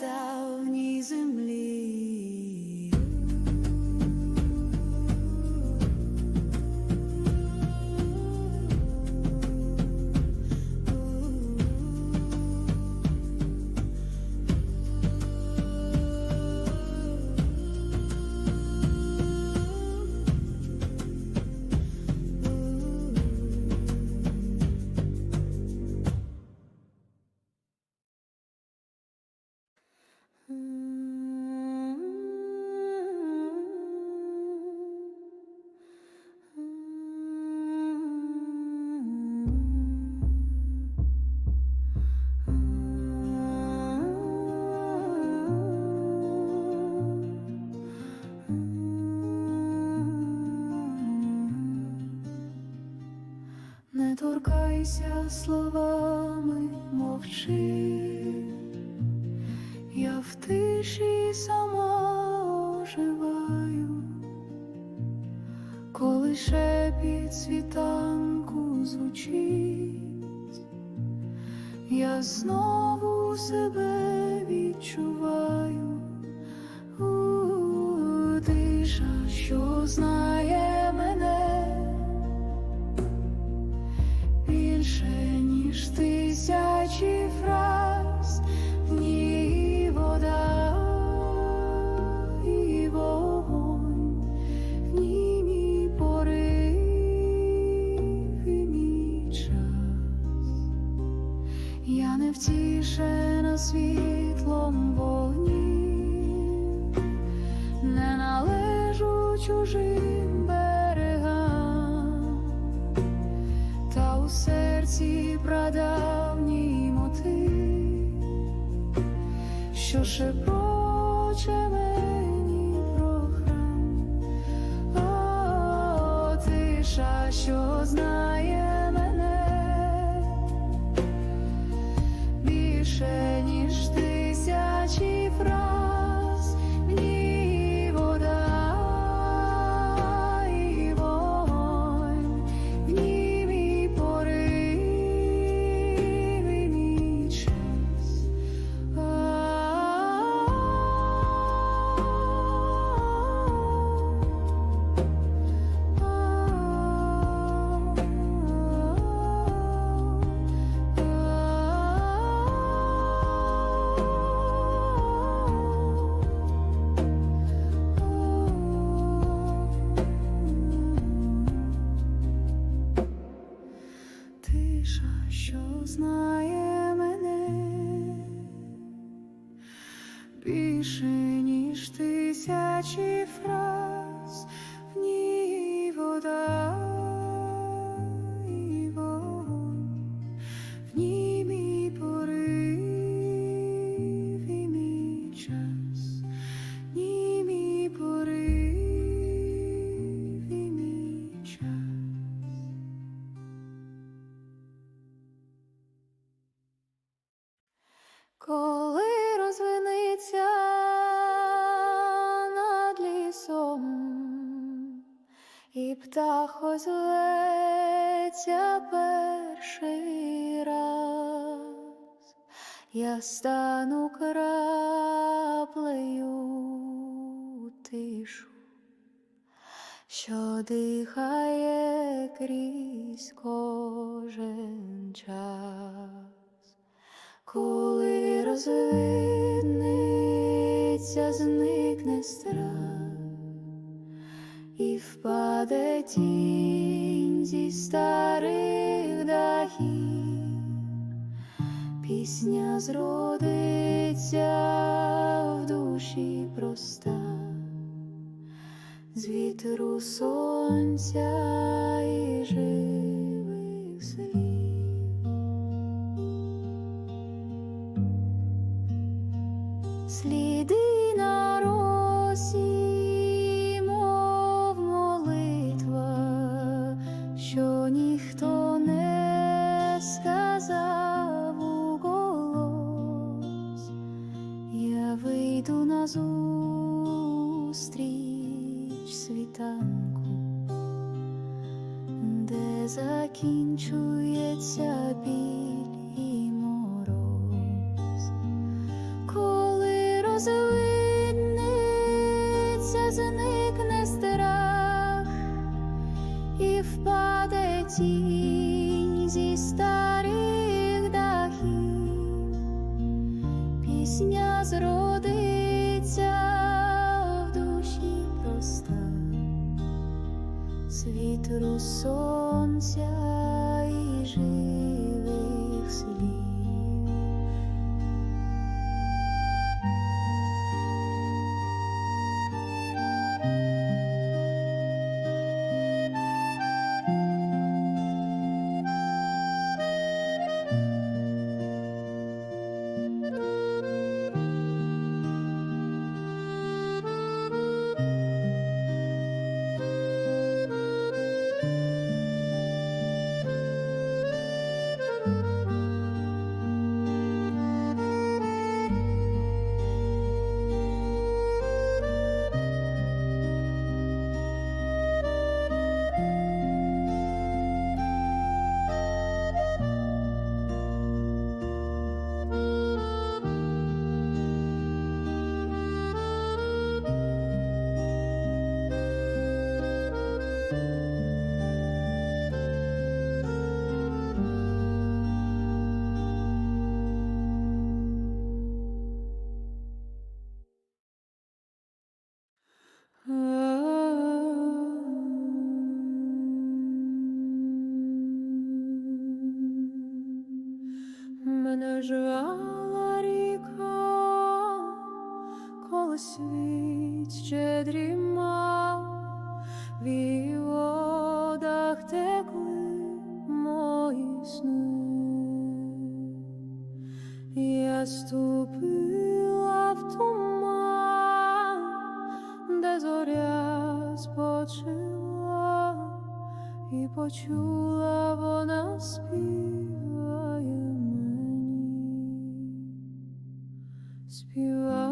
without Ділися словами мовчи, я в тиші сама оживаю, коли шепіт світанку звучить, я знову себе відчуваю. меньше та, що знає. більше ніж тисячі фраз. І птах озветься перший раз, я стану краплею тишу, що дихає крізь кожен час, коли розвидниться, зникне страх і впаде тінь зі старих дахів, пісня зродиться в душі проста, з вітру сонця і живих зникне страх і впаде тінь зі старих дрімав, в її водах текли мої сни. Я ступила в туман, де зоря спочила, і почула вона співає мені, співає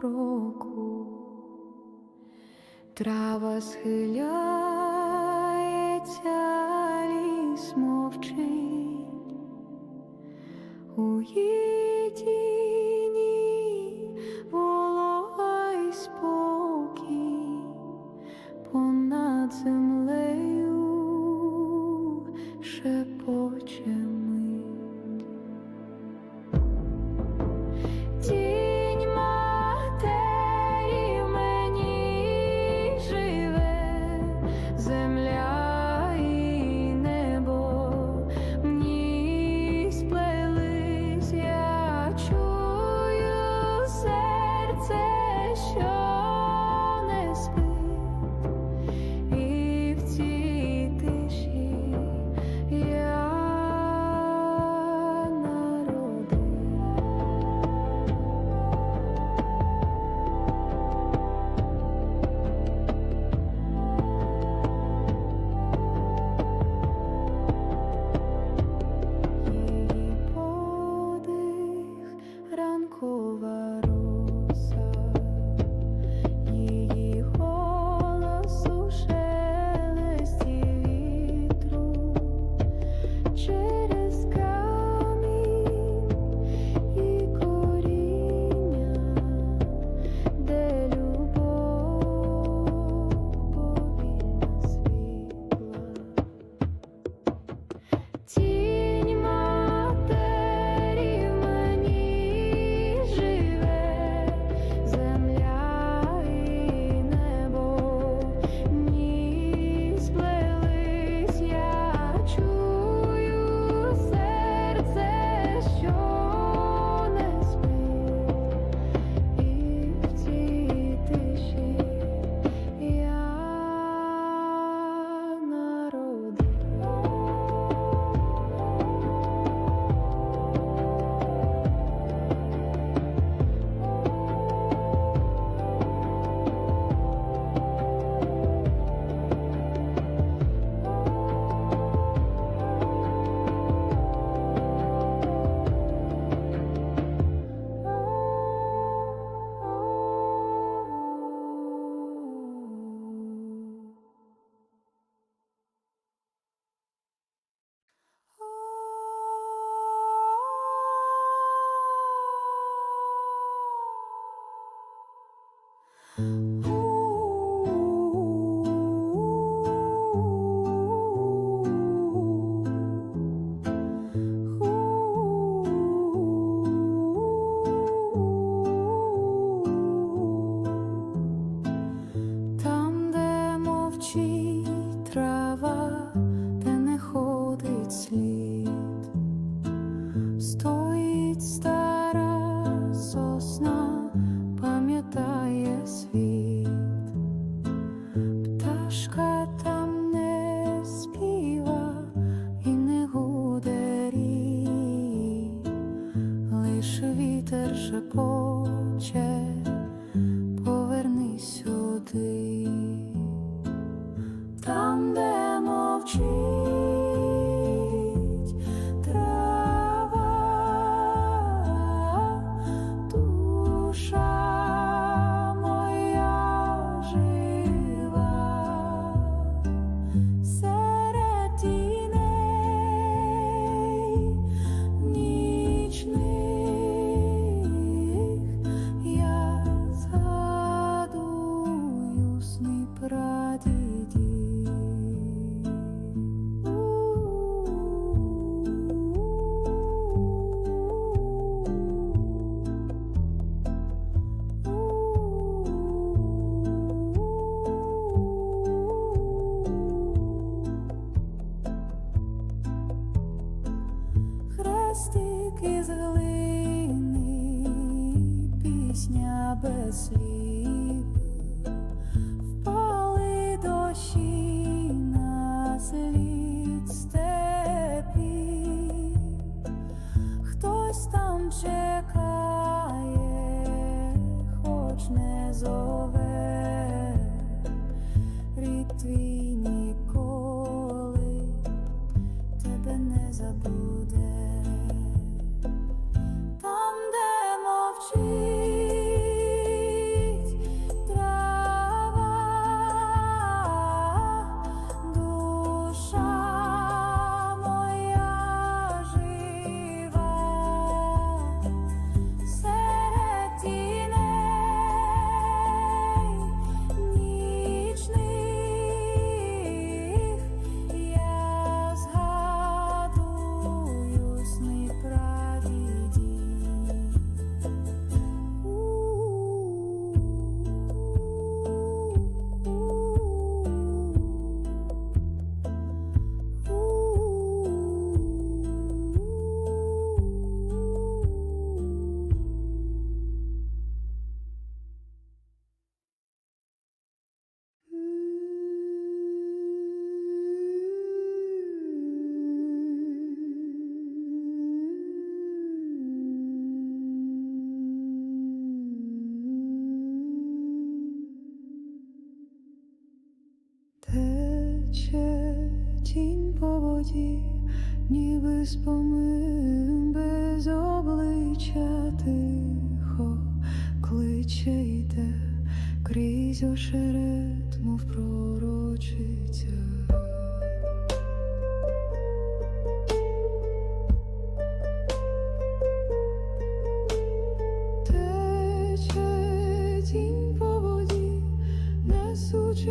кроку, трава схиляється, ліс мовчить. у її мостик із глини, пісня без слів. Воді, ніби спомин без обличчя тихо кличе йде крізь ошерет, мов пророчиця. Тече тінь по воді, несучи